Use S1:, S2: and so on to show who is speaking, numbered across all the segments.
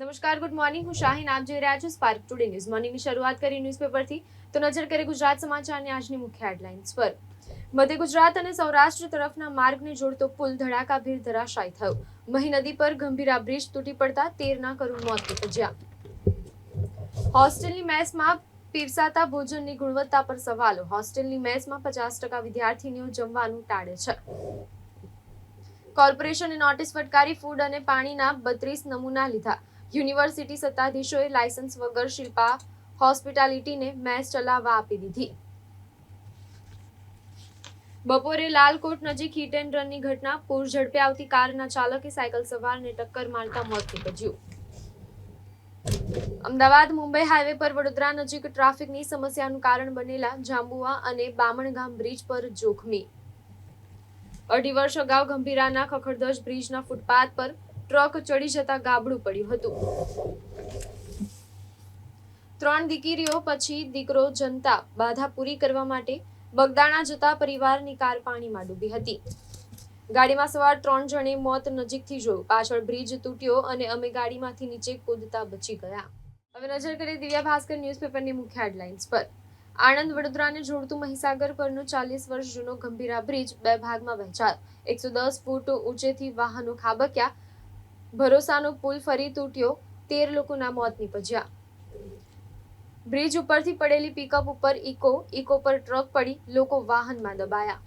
S1: નમસ્કાર, good morning. હું શાહીન, આપ જોઈ રહ્યા છો સ્પાર્ક ટુડે ન્યૂઝ મોર્નિંગની શરૂઆત કરી ન્યૂઝપેપરથી તો નજર કરીએ ગુજરાત સમાચારની આજની મુખ્ય હેડલાઇન્સ પર. મધ્ય ગુજરાત અને સૌરાષ્ટ્ર તરફના માર્ગને જોડતો પુલ ધડાકાભેર ધરાશાયી થયો. મહી નદી પર ગંભીરા બ્રિજ તૂટી પડતા તેરના કરુણ મોત નીપજ્યા. હોસ્ટેલની મેસમાં પીરસાતા ભોજનની ગુણવત્તા પર સવાલો. હોસ્ટેલની મેસમાં પચાસ ટકા વિદ્યાર્થીનીઓ જમવાનું ટાળે છે. કોર્પોરેશને નોટિસ ફટકારી ફૂડ અને પાણીના બત્રીસ નમૂના લીધા. યુનિવર્સિટી સત્તાધીશોએ લાયસન્સ વગર શિલ્પા હોસ્પિટાલિટીને મેચ ચલાવવા આપી દીધી. બપોરે લાલકોટ નજીક હિટ એન્ડ રનની ઘટના, પૂર ઝડપે આવતી કારના ચાલકે સાયકલ સવારને ટક્કર મારતા મોત નીપજ્યું. અમદાવાદ, મુંબઈ હાઈવે પર વડોદરા નજીક ટ્રાફિકની સમસ્યાનું કારણ બનેલા જાંબુઆ અને બામણગામ બ્રિજ પર જોખમી. અઢી વર્ષ અગાઉ ગંભીરાના ખખડધજ બ્રિજના ફૂટપાથ પર ટ્રક ચડી જતા ગાબડું પડ્યું હતું. ત્રણ દીકરીઓ પછી દીકરો જનતા બાધા પૂરી કરવા માટે બગદાણા જતા પરિવારની કાર પાણીમાં ડૂબી હતી. ગાડીમાં સવાર ત્રણ જણે મોત નજીકથી જોયું. પાછળ બ્રિજ તૂટ્યો અને અમે ગાડીમાંથી નીચે કૂદતા બચી ગયા. હવે નજર કરીએ દિવ્યા ભાસ્કર ન્યૂઝપેપરની મુખ્ય હેડલાઇન્સ પર. આણંદ વડોદરાને જોડતું મહીસાગર પરનો ચાલીસ વર્ષ જૂનો ગંભીરા બ્રિજ બે ભાગમાં વહેંચાયો. એકસો દસ ફૂટ ઊંચેથી વાહનો ખાબક્યા ભરોસાનો પુલ ફરી તૂટ્યો, તેર લોકોના મોત નીપજ્યા. બ્રિજ ઉપરથી પડેલી પિકઅપ ઉપર ઇકો ઇકો પર ટ્રક પડી, લોકો વાહનમાં દબાયા.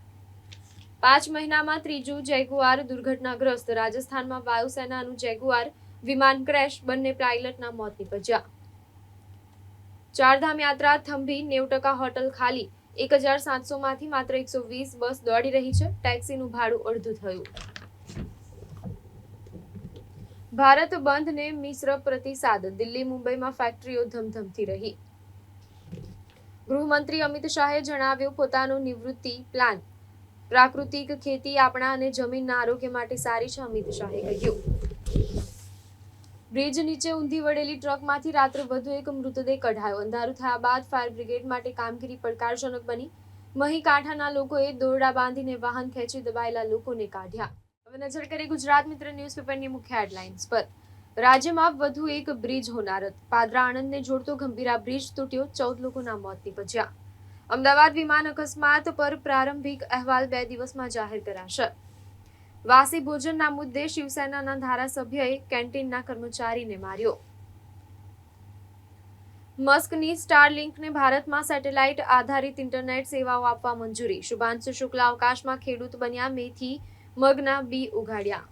S1: પાંચ મહિનામાં ત્રીજું જેગુઆર દુર્ઘટનાગ્રસ્ત. રાજસ્થાનમાં વાયુસેનાનું જેગુઆર વિમાન ક્રેશ બંને પાયલટના મોત નીપજ્યા. ચારધામ યાત્રા થંભી, નેવ ટકા હોટલ ખાલી. એક હજાર સાતસો માંથી માત્ર એકસો વીસ બસ દોડી રહી છે. ટેક્સીનું ભાડું અડધું થયું. ભારત બંધને મિશ્ર પ્રતિસાદ. દિલ્હી, મુંબઈમાં ફેક્ટરીઓ ધમધમતી રહી. ગૃહમંત્રી અમિત શાહે જણાવ્યું, પોતાનો નિવૃત્તિ પ્લાન પ્રાકૃતિક ખેતી આપણા અને જમીનના આરોગ્ય માટે સારી છે, અમિત શાહે કહ્યું. બ્રિજ નીચે ઊંધી વળેલી ટ્રકમાંથી રાત્રે વધુ એક મૃતદેહ કઢાયો. અંધારું થયા બાદ ફાયર બ્રિગેડ માટે કામગીરી પડકારજનક બની. મહી કાંઠાના લોકોએ દોરડા બાંધીને વાહન ખેંચી દબાયેલા લોકોને કાઢ્યા. નજર કરીએ ગુજરાત મિત્ર ન્યૂઝપેપરની મુખ્ય હેડલાઇન્સ પર. રાજ્યમાં વધુ એક બ્રિજ હોનારત. પાદરા આણંદને જોડતો ગંભીરા બ્રિજ તૂટ્યો, ચૌદ લોકોના મોત નીપજ્યા. અમદાવાદ વિમાન અકસ્માત પર પ્રારંભિક અહેવાલ બે દિવસમાં જાહેર કરાશે. વાસી ભોજનના મુદ્દે શિવસેનાના ધારાસભ્યએ કેન્ટીનના કર્મચારીને માર્યો. મસ્કની સ્ટારલિંકને ભારતમાં સેટેલાઇટ આધારિત ઇન્ટરનેટ સેવાઓ આપવા મંજૂરી. શુભાંશુ શુક્લા અવકાશમાં ખેડૂત બન્યા મેથી મગના બી ઉગાડ્યા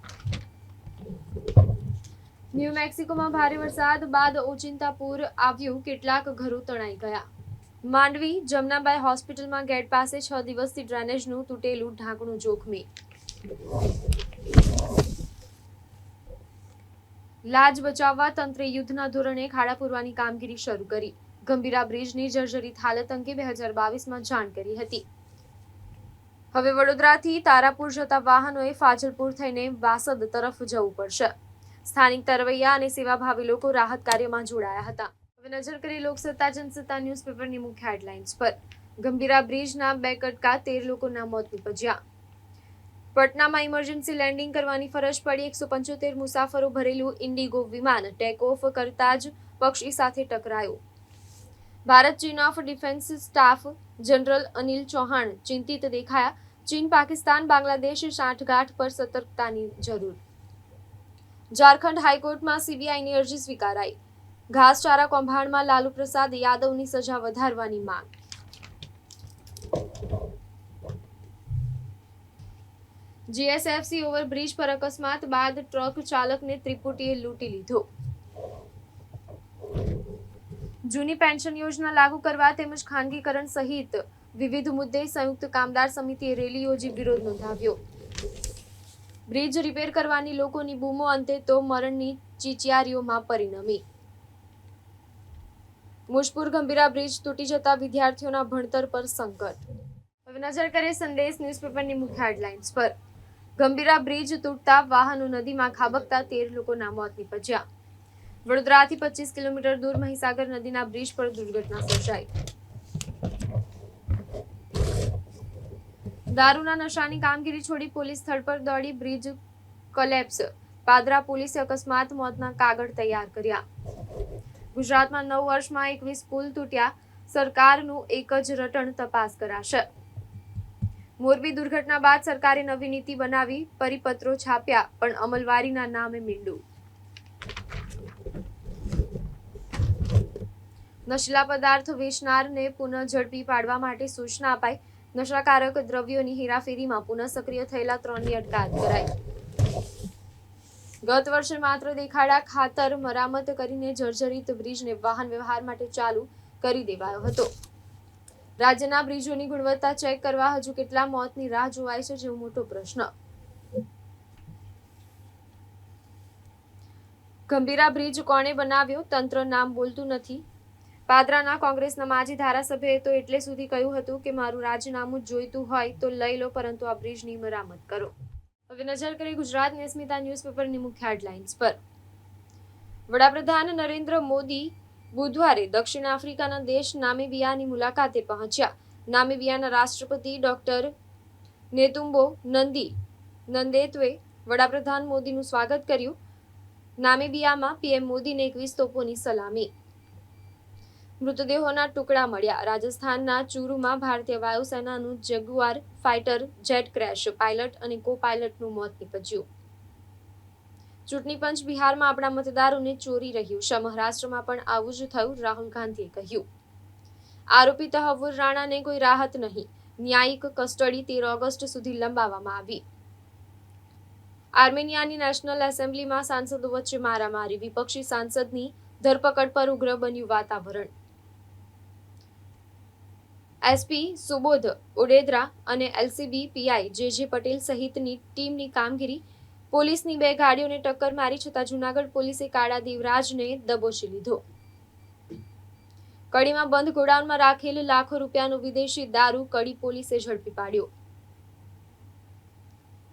S1: ન્યૂ મેક્સિકોમાં ભારે વરસાદ બાદ ઓચિંતા પૂર આવ્યું. કેટલાક ઘરો તણાઈ ગયા. માંડવી, જમનાબાઈ હોસ્પિટલમાં ગેટ પાસે છ દિવસથી ડ્રેનેજનું તૂટેલું ઢાંકણું જોખમી. લાજ બચાવવા તંત્રે યુદ્ધના ધોરણે ખાડા પૂરવાની કામગીરી શરૂ કરી. ગંભીરા બ્રિજની જર્જરિત હાલત અંગે બે હજાર બાવીસમાં જાણ કરી હતી. હવે વડોદરાથી તારાપુર જતા વાહનોએ ફાજલપુર થઈને વાસદ તરફ જવું પડશે. સ્થાનિક તરવૈયા અને સેવાભાવી લોકો રાહત કાર્યમાં જોડાયા હતા. હવે નજર કરી લોકસત્તા, જનસત્તા ન્યૂઝપેપરની મુખ્ય હેડલાઇન્સ પર. ગંભીરા બ્રિજના બે કટકા તેર લોકોના મોત નિપજ્યા. પટનામાં ઇમરજન્સી લેન્ડિંગ કરવાની ફરજ પડી. એકસો પંચોતેર મુસાફરો ભરેલું ઇન્ડિગો વિમાન ટેક ઓફ કરતા જ પક્ષી સાથે ટકરાયું. ભારત ચીન of defence staff general Anil Chauhan ચિંતિત દેખાયા. ચીન, પાકિસ્તાન, બાંગ્લાદેશ સાંઠગાંઠ પર સતર્કતાની જરૂર. ઝારખંડ હાઈકોર્ટમાં સીબીઆઈની અરજી સ્વીકારાઈ. ઘાસચારા કૌભાંડમાં લાલુ પ્રસાદ યાદવની સજા વધારવાની માંગ. જીએસએફસી ઓવરબ્રિજ પર અકસ્માત બાદ ટ્રક ચાલકને ત્રિપુટીએ લૂંટી લીધો. જૂની પેન્શન યોજના લાગુ કરવા તેમજ ખાનગીકરણ સહિત વિવિધ મુદ્દે સંયુક્ત કામદાર સમિતિએ રેલી યોજી વિરોધ નોંધાવ્યો. બ્રિજ રિપેર કરવાની લોકોની બૂમો અંતે તો મરણની ચીચિયારીઓમાં પરિણમી. મુજપુર ગંભીરા બ્રિજ તૂટી જતા વિદ્યાર્થીઓના ભણતર પર સંકટ. હવે નજર કરીએ સંદેશ ન્યૂઝપેપરની મુખ્ય હેડલાઇન્સ પર. ગંભીરા બ્રિજ તૂટતા વાહનો નદીમાં ખાબકતા તેર લોકોના મોત નીપજ્યા વડોદરાથી પચીસ કિલોમીટર દૂર મહીસાગર નદીના બ્રિજ પર દુર્ઘટના સર્જાઈ. દારૂના નશાની કામગીરી છોડી પોલીસ સ્થળ પર દોડી બ્રિજ કોલેપ્સ. પાદરા પોલીસે અકસ્માત મોતના કાગળ તૈયાર કર્યા. ગુજરાતમાં નવ વર્ષમાં એકવીસ પુલ તૂટ્યા. સરકારનું એક જ રટણ તપાસ કરાશે. મોરબી દુર્ઘટના બાદ સરકારે નવી નીતિ બનાવી પરિપત્રો છાપ્યા, પણ અમલવારીના નામે મીંડું. નશીલા પદાર્થ વેચનારને પુનઃ ઝડપી પાડવા માટે સૂચના અપાઈ. નશાકારક દ્રવ્યોની હેરાફેરીમાં પુનઃ સક્રિય થયેલા ત્રણની અટકાયત કરાઈ. ગત વર્ષે માત્ર દેખાડા ખાતર મરામત કરીને જર્જરિત બ્રિજને વાહન વ્યવહાર માટે ચાલુ કરી દેવાયો હતો. રાજ્યના બ્રિજોની ગુણવત્તા ચેક કરવા હજુ કેટલા મોતની રાહ જોવાય છે જેવો મોટો પ્રશ્ન. ગંભીરા બ્રિજ કોણે બનાવ્યો? તંત્ર નામ બોલતું નથી. પાદરાના કોંગ્રેસના માજી ધારાસભ્યએ તો એટલે સુધી કહ્યું હતું કે મારું રાજીનામું જોઈતું હોય તો લઈ લો, પરંતુ આ બ્રિજની મરામત કરો. હવે નજર કરીએ ગુજરાતની અસ્મિતા ન્યૂઝપેપરની મુખ્ય હેડલાઇન્સ પર. વડાપ્રધાન નરેન્દ્ર મોદી બુધવારે દક્ષિણ આફ્રિકાના દેશ નામિબિયાની મુલાકાતે પહોંચ્યા. નામિબિયાના રાષ્ટ્રપતિ ડોક્ટર નેતુમ્બો નંદી નંદેત્વે વડાપ્રધાન મોદીનું સ્વાગત કર્યું. નામિબિયામાં પીએમ મોદીને એકવીસ તોપોની સલામી. મૃતદેહોના ટુકડા મળ્યા. રાજસ્થાનના ચુરુમાં ભારતીય વાયુસેનાનું Jaguar fighter jet crash pilot અને કો પાયલટનું મોત નીપજ્યું. ચૂંટણી પંચ બિહારમાં આપણા મતદારોને ચોરી રહ્યું. છે મહારાષ્ટ્રમાં પણ આવું જ થયું, રાહુલ ગાંધીએ કહ્યું. આરોપી તહવુર રાણાને કોઈ રાહત નહીં. ન્યાયિક કસ્ટડી તેર ઓગસ્ટ સુધી લંબાવવામાં આવી. આર્મેનિયાની નેશનલ એસેમ્બલીમાં સાંસદો વચ્ચે મારામારી. વિપક્ષી સાંસદની ધરપકડ પર ઉગ્ર બન્યું વાતાવરણ. એસપી સુબોધ ઉડેદરા અને એલસીબી પીઆઈ જે જે પટેલ સહિતની ટીમની કામગીરી, પોલીસની બે ગાડીઓને ટક્કર મારી છતાં જૂનાગઢ પોલીસે કાળા દેવરાજને દબોચી લીધો. કડીમાં બંધ ગોડાઉનમાં રાખેલ લાખો રૂપિયાનો વિદેશી દારૂ કડી પોલીસે ઝડપી પાડ્યો.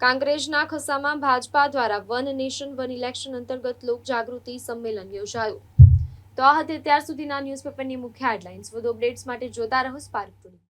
S1: કાંગ્રેસના ખસામાં ભાજપા દ્વારા વન નેશન વન ઇલેક્શન અંતર્ગત લોક જાગૃતિ સંમેલન યોજાયું. તો આ હતી અત્યાર સુધીના ન્યૂઝપેપરની મુખ્ય હેડલાઇન્સ વધુ અપડેટ્સ માટે જોતા રહો સ્પાર્ક ટુડે